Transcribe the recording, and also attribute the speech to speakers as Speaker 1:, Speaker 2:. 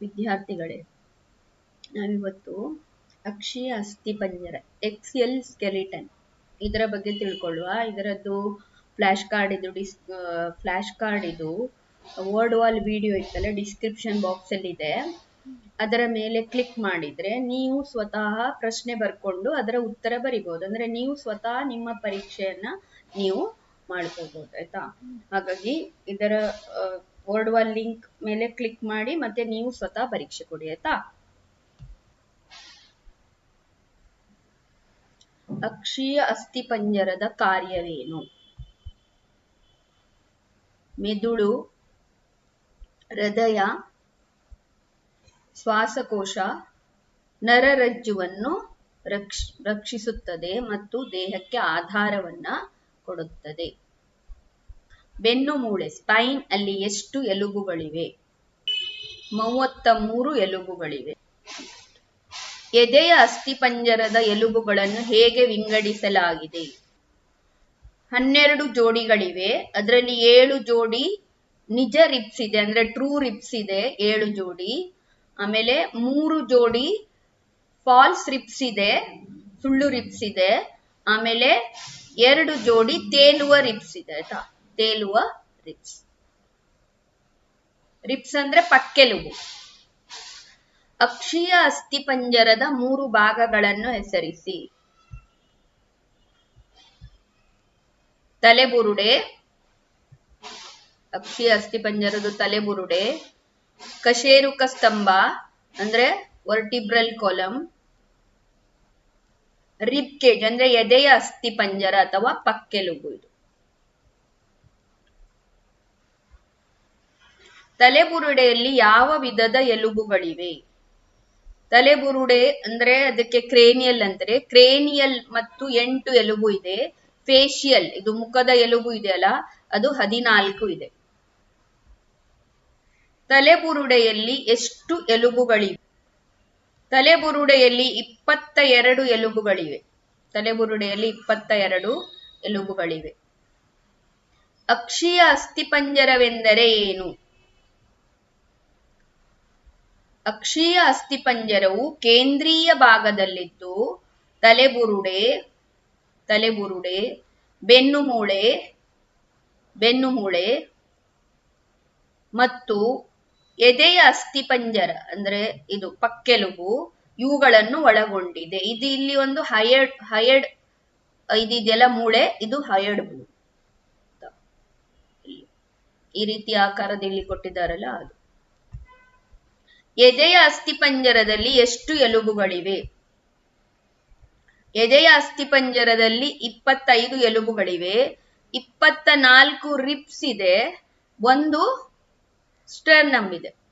Speaker 1: ವಿದ್ಯಾರ್ಥಿಗಳೇ. ನಾವಿವತ್ತು ಅಕ್ಷೀಯ ಅಸ್ಥಿಪಂಜರ ಎಕ್ಸ್ ಎಲ್ ಸ್ಕೆಲಿಟನ್ ಇದರ ಬಗ್ಗೆ ತಿಳ್ಕೊಳ್ಳುವ. ಇದರದ್ದು ಫ್ಲಾಶ್ ಕಾರ್ಡ್ ಇದು, ಡಿಸ್ ಫ್ಲಾಶ್ ಕಾರ್ಡ್ ಇದು ವರ್ಡ್ ವಾಲ್ ವಿಡಿಯೋ ಇತ್ತಲ್ಲ, ಡಿಸ್ಕ್ರಿಪ್ಷನ್ ಬಾಕ್ಸ್ ಅಲ್ಲಿ ಇದೆ ಅದರ ಮೇಲೆ ಕ್ಲಿಕ್ ಮಾಡಿದ್ರೆ ನೀವು ಸ್ವತಃ ಪ್ರಶ್ನೆ ಬರ್ಕೊಂಡು ಅದರ ಉತ್ತರ ಬರಿಬಹುದು ಅಂದ್ರೆ ನೀವು ಸ್ವತಃ ನಿಮ್ಮ ಪರೀಕ್ಷೆಯನ್ನ ನೀವು ಮಾಡ್ಕೋಬಹುದು ಆಯ್ತಾ? ಹಾಗಾಗಿ ಇದರ ವರ್ಡ್ ವಾಲ್ ಲಿಂಕ್ ಮೇಲೆ ಕ್ಲಿಕ್ ಮಾಡಿ ಮತ್ತೆ ನೀವು ಸ್ವತಃ ಪರೀಕ್ಷೆ ಕೊಡಿ, ಆಯ್ತಾ? ಅಕ್ಷೀಯ ಅಸ್ಥಿಪಂಜರದ ಕಾರ್ಯವೇನು? ಮೆದುಳು, ಹೃದಯ, ಶ್ವಾಸಕೋಶ, ನರರಜ್ಜುವನ್ನು ರಕ್ಷ, ರಕ್ಷಿಸುತ್ತದೆ ಮತ್ತು ದೇಹಕ್ಕೆ ಆಧಾರವನ್ನ ಕೊಡುತ್ತದೆ. ಬೆನ್ನು ಮೂಳೆ, ಸ್ಪೈನ್ ಅಲ್ಲಿ ಎಷ್ಟು ಎಲುಬುಗಳಿವೆ? ಮೂವತ್ತ ಮೂರು ಎಲುಬುಗಳಿವೆ. ಎದೆಯ ಅಸ್ಥಿಪಂಜರದ ಎಲುಬುಗಳನ್ನು ಹೇಗೆ ವಿಂಗಡಿಸಲಾಗಿದೆ? ಹನ್ನೆರಡು ಜೋಡಿಗಳಿವೆ. ಅದರಲ್ಲಿ ಏಳು ಜೋಡಿ ನಿಜ ರಿಪ್ಸ್ ಇದೆ, ಅಂದ್ರೆ ಟ್ರೂ ರಿಪ್ಸ್ ಇದೆ, ಏಳು ಜೋಡಿ. ಆಮೇಲೆ ಮೂರು ಜೋಡಿ ಫಾಲ್ಸ್ ರಿಪ್ಸ್ ಇದೆ, ಸುಳ್ಳು ರಿಪ್ಸ್ ಇದೆ. ಆಮೇಲೆ ಎರಡು ಜೋಡಿ ತೇಲುವ ರಿಪ್ಸ್ ಇದೆ, ಆಯ್ತಾ? ತೇಲುವ ರಿಪ್ಸ್ ರಿಪ್ಸ್ ಅಂದ್ರೆ ಪಕ್ಕೆಲುಬು. ಅಕ್ಷೀಯ ಅಸ್ಥಿಪಂಜರದ ಮೂರು ಭಾಗಗಳನ್ನು ಹೆಸರಿಸಿ. ತಲೆಬುರುಡೆ, ಅಕ್ಷೀಯ ಅಸ್ಥಿಪಂಜರದ ತಲೆಬುರುಡೆ, ಕಶೇರುಕ ಸ್ತಂಭ ಅಂದ್ರೆ ವರ್ಟಿಬ್ರಲ್ ಕೊಲಂ, ರಿಬ್ ಕೇಜ್ ಅಂದ್ರೆ ಎದೆಯ ಅಸ್ಥಿಪಂಜರ ಅಥವಾ ಪಕ್ಕೆಲುಬು ಇದು. ತಲೆಬುರುಡೆಯಲ್ಲಿ ಯಾವ ವಿಧದ ಎಲುಬುಗಳಿವೆ? ತಲೆಬುರುಡೆ ಅಂದ್ರೆ ಅದಕ್ಕೆ ಕ್ರೇನಿಯಲ್ ಅಂದ್ರೆ ಕ್ರೇನಿಯಲ್ ಮತ್ತು ಎಂಟು ಎಲುಬು ಇದೆ. ಫೇಶಿಯಲ್ ಇದು ಮುಖದ ಎಲುಬು ಇದೆಯಲ್ಲ ಅದು ಹದಿನಾಲ್ಕು ಇದೆ. ತಲೆಬುರುಡೆಯಲ್ಲಿ ಎಷ್ಟು ಎಲುಬುಗಳಿವೆ? ತಲೆಬುರುಡೆಯಲ್ಲಿ ಇಪ್ಪತ್ತ ಎರಡು ಎಲುಬುಗಳಿವೆ. ತಲೆಬುರುಡೆಯಲ್ಲಿ ಇಪ್ಪತ್ತ ಎರಡು ಎಲುಬುಗಳಿವೆ. ಅಕ್ಷೀಯ ಅಸ್ಥಿಪಂಜರವೆಂದರೆ ಏನು? ಅಕ್ಷೀಯ ಅಸ್ಥಿಪಂಜರವು ಕೇಂದ್ರೀಯ ಭಾಗದಲ್ಲಿದ್ದು, ತಲೆಬುರುಡೆ ತಲೆಬುರುಡೆ ಬೆನ್ನು ಮೂಳೆ ಮತ್ತು ಎದೆಯ ಅಸ್ಥಿಪಂಜರ, ಅಂದ್ರೆ ಇದು ಪಕ್ಕೆಲುಬು, ಇವುಗಳನ್ನು ಒಳಗೊಂಡಿದೆ. ಇದು ಇಲ್ಲಿ ಒಂದು ಹಯರ್ಡ್ ಹಯರ್ಡ್ ಇದಿದೆಯಲ್ಲ ಮೂಳೆ, ಇದು ಹಯರ್ಡ್ ಮೂಳೆ ಈ ರೀತಿ ಆಕಾರದಲ್ಲಿ ಕೊಟ್ಟಿದ್ದಾರಲ್ಲ ಅದು. ಎದೆಯ ಅಸ್ಥಿಪಂಜರದಲ್ಲಿ ಎಷ್ಟು ಎಲುಬುಗಳಿವೆ? ಎದೆಯ ಅಸ್ಥಿಪಂಜರದಲ್ಲಿ ಇಪ್ಪತ್ತೈದು ಎಲುಬುಗಳಿವೆ. ಇಪ್ಪತ್ತ ನಾಲ್ಕು ರಿಪ್ಸ್ ಇದೆ. ಒಂದು ಸ್ಟರ್ನಮ್ ಇದೆ.